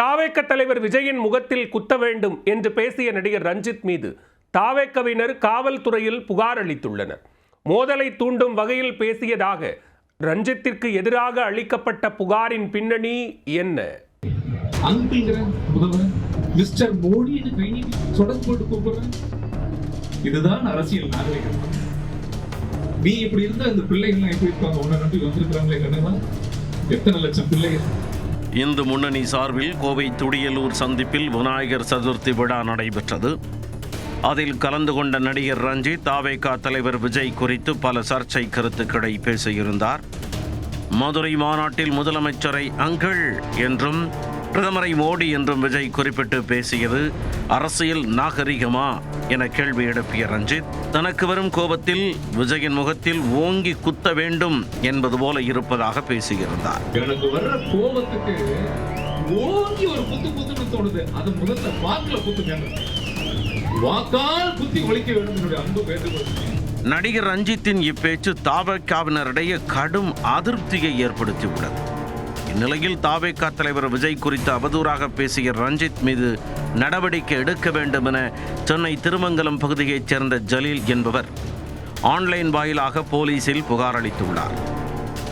தாவேக்க தலைவர் விஜயின் முகத்தில் குத்த வேண்டும் என்று பேசிய நடிகர் ரஞ்சித் மீது தாவேக்கவினர் காவல்துறையில் புகார் அளித்துள்ளனர். மோதலை தூண்டும் வகையில் பேசியதாக ரஞ்சித்திற்கு எதிராக அளிக்கப்பட்ட புகாரின் பின்னணி என்ன? மிஸ்டர் மோடின்னு இதுதான் அரசியல் நாகரிகம். நீ இப்படி இருந்தா இந்த பிள்ளைகள்லாம் எப்படி இருப்பாங்க? உன்னை நம்பி வந்திருக்கிறாங்களே கண்ணா எத்தனை லட்சம் பிள்ளைகள்? இந்து முன்னணி சார்பில் கோவை துடியலூர் சந்திப்பில் விநாயகர் சதுர்த்தி விழா நடைபெற்றது. அதில் கலந்து கொண்ட நடிகர் ரஞ்சித் தாவேகா தலைவர் விஜய் குறித்து பல சர்ச்சை கருத்துக்களை பேசியிருந்தார். மதுரை மாநாட்டில் முதலமைச்சரை அங்கிள் என்றும் பிரதமரை மோடி என்றும் விஜய் குறிப்பிட்டு பேசியது அரசியல் நாகரிகமா? என கேள்வி எழுப்பிய ரஞ்சித் தனக்கு வரும் கோபத்தில் விஜயின் முகத்தில் ஓங்கி குத்த வேண்டும் என்பது போல இருப்பதாக பேசியிருந்தார். எனக்கு வர்ற கோபத்துக்கு ஓங்கி ஒரு குத்து குத்துன்னு தோணுது. அது முதல்ல வாக்குல குத்துங்க வாக்கால் குத்தி ஒழிக்க வேண்டும் என்னுடைய அன்பு வேண்டுகோள் நடிகர் ரஞ்சித்தின் இப்பேச்சு தாவேக்காவினரிடையே கடும் அதிருப்தியை ஏற்படுத்தியுள்ளது. இந்நிலையில் தாவேக்கா தலைவர் விஜய் குறித்து அவதூறாக பேசிய ரஞ்சித் மீது நடவடிக்கை எடுக்க வேண்டும் என சென்னை திருமங்கலம் பகுதியைச் சேர்ந்த ஜலீல் என்பவர் ஆன்லைன் வாயிலாக போலீசில் புகார் அளித்துள்ளார்.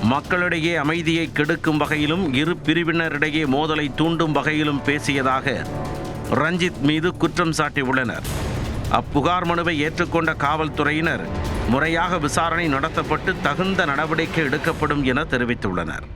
மக்களிடையே அமைதியை கெடுக்கும் வகையிலும் இரு பிரிவினரிடையே மோதலை தூண்டும் வகையிலும் பேசியதாக ரஞ்சித் மீது குற்றம் சாட்டியுள்ளனர். அப்புகார் மனுவை ஏற்றுக்கொண்ட காவல்துறையினர் முறையாக விசாரணை நடத்தப்பட்டு தகுந்த நடவடிக்கை எடுக்கப்படும் என தெரிவித்துள்ளனர்.